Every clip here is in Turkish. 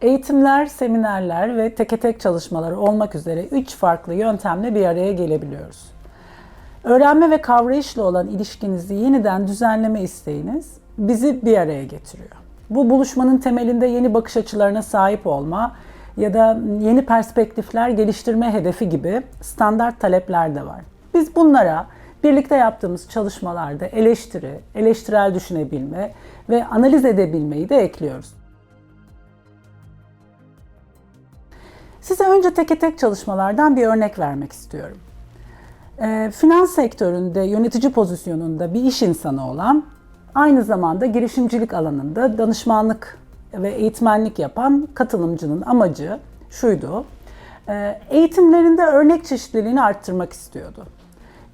Eğitimler, seminerler ve teke tek çalışmaları olmak üzere üç farklı yöntemle bir araya gelebiliyoruz. Öğrenme ve kavrayışla olan ilişkinizi yeniden düzenleme isteğiniz bizi bir araya getiriyor. Bu buluşmanın temelinde yeni bakış açılarına sahip olma ya da yeni perspektifler geliştirme hedefi gibi standart talepler de var. Biz bunlara birlikte yaptığımız çalışmalarda eleştiri, eleştirel düşünebilme ve analiz edebilmeyi de ekliyoruz. Size önce teke tek çalışmalardan bir örnek vermek istiyorum. E, finans sektöründe yönetici pozisyonunda bir iş insanı olan, aynı zamanda girişimcilik alanında danışmanlık ve eğitmenlik yapan katılımcının amacı şuydu. E, eğitimlerinde örnek çeşitliliğini arttırmak istiyordu.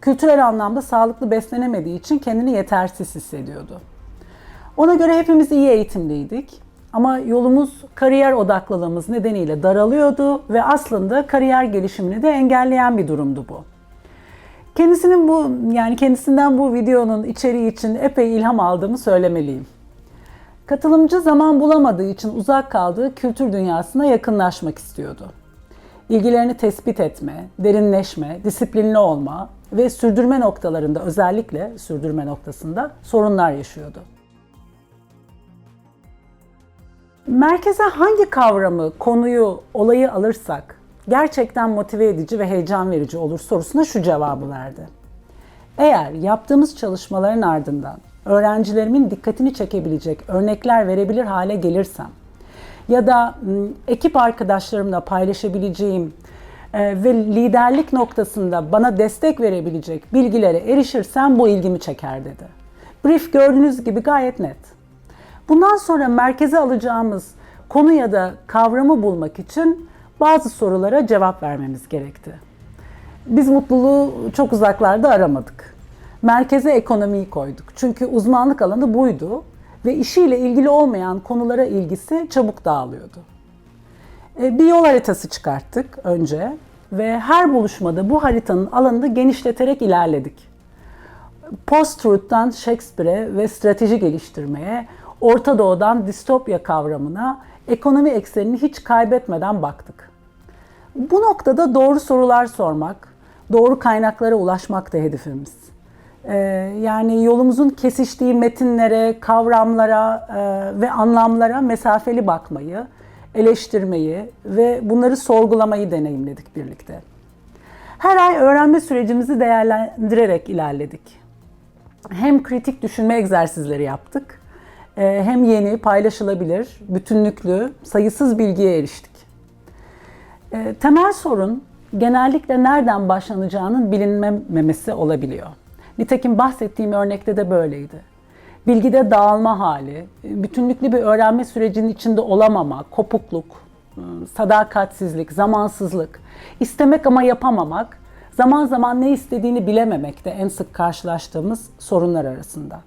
Kültürel anlamda sağlıklı beslenemediği için kendini yetersiz hissediyordu. Ona göre hepimiz iyi eğitimliydik ama yolumuz kariyer odaklılığımız nedeniyle daralıyordu ve aslında kariyer gelişimini de engelleyen bir durumdu bu. Kendisinin bu yani kendisinden bu videonun içeriği için epey ilham aldığımı söylemeliyim. Katılımcı zaman bulamadığı için uzak kaldığı kültür dünyasına yakınlaşmak istiyordu. İlgilerini tespit etme, derinleşme, disiplinli olma ve sürdürme noktalarında özellikle sürdürme noktasında sorunlar yaşıyordu. Merkeze hangi kavramı, konuyu, olayı alırsak gerçekten motive edici ve heyecan verici olur sorusuna şu cevabı verdi. Eğer yaptığımız çalışmaların ardından öğrencilerimin dikkatini çekebilecek örnekler verebilir hale gelirsem ya da m, ekip arkadaşlarımla paylaşabileceğim e, ve liderlik noktasında bana destek verebilecek bilgilere erişirsem bu ilgimi çeker dedi. Brief gördüğünüz gibi gayet net. Bundan sonra merkeze alacağımız konu ya da kavramı bulmak için bazı sorulara cevap vermemiz gerekti. Biz mutluluğu çok uzaklarda aramadık. Merkeze ekonomiyi koyduk. Çünkü uzmanlık alanı buydu ve işiyle ilgili olmayan konulara ilgisi çabuk dağılıyordu. E, Bir yol haritası çıkarttık önce ve her buluşmada bu haritanın alanını genişleterek ilerledik. Post-truth'tan Shakespeare'e ve strateji geliştirmeye, Orta Doğu'dan distopya kavramına, ekonomi eksenini hiç kaybetmeden baktık. Bu noktada doğru sorular sormak, doğru kaynaklara ulaşmak da hedefimiz. Ee, yani yolumuzun kesiştiği metinlere, kavramlara e, ve anlamlara mesafeli bakmayı, eleştirmeyi ve bunları sorgulamayı deneyimledik birlikte. Her ay öğrenme sürecimizi değerlendirerek ilerledik. Hem kritik düşünme egzersizleri yaptık, hem yeni, paylaşılabilir, bütünlüklü, sayısız bilgiye eriştik. E, Temel sorun genellikle nereden başlanacağının bilinmemesi olabiliyor. Nitekim bahsettiğim örnekte de böyleydi. Bilgide dağılma hali, bütünlüklü bir öğrenme sürecinin içinde olamama, kopukluk, sadakatsizlik, zamansızlık, istemek ama yapamamak, zaman zaman ne istediğini bilememek de en sık karşılaştığımız sorunlar arasında.